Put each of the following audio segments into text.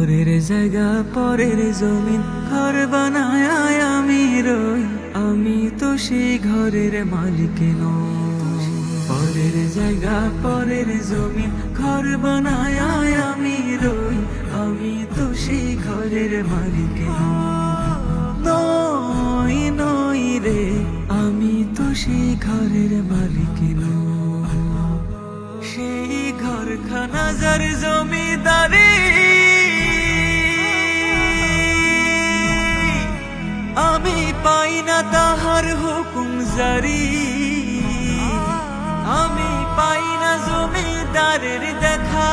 পরের জায়গা, পরের জমিন, ঘর বানায় আমি রই। আমি তো সেই ঘরের মালিক পরের জায়গা, পরের জমিন, ঘর বানায় আমি রই। আমি তো সেই ঘরের মালিক নই নই রে। আমি তো সেই ঘরের মালিক নই। সেই ঘরখানা যার জমিদারি আমি পাই না তাহার হুকুম জারি। আমি পাই না জমিদারের দেখা।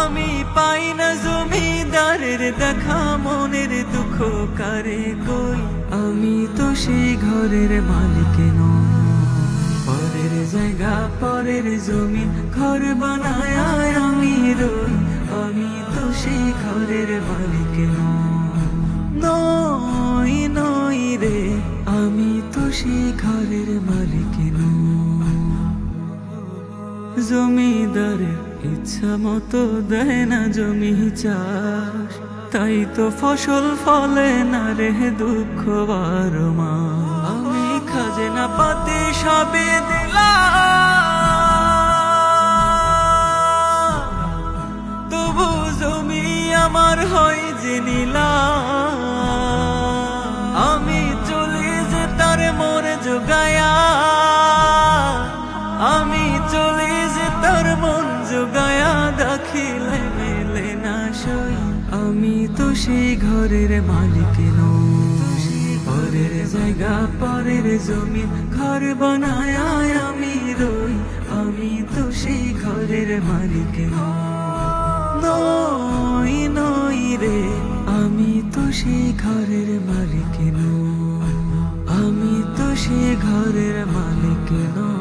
আমি পাই না জমিদারের দেখা মনের দুঃখ কারে কই? আমি তো সেই ঘরের মালিক নই। পরের জায়গা পরের জমি ঘর বানায় আমি তো সেই ঘরের মালিক। জমিদারের ইচ্ছা মতো দেয় না জমি চাষ তাই তো ফসল ফলে না রে দুঃখ বারো মাস। আমি খাজনা পাতি সবে দিলাম তবু জমি আমার হয় যে নীলাম যোগায়া, আমি চলে যে তার মন যোগায়া, দাখিলে মেলে না সই। আমি তো সেই ঘরের মালিক পরের জায়গা পরের জমি, ঘর বানায় আমি রই। আমি তো সেই ঘরের মালিক নই নই রে, আমি তো সেই ঘরের মালিক ঘরের মালিক নই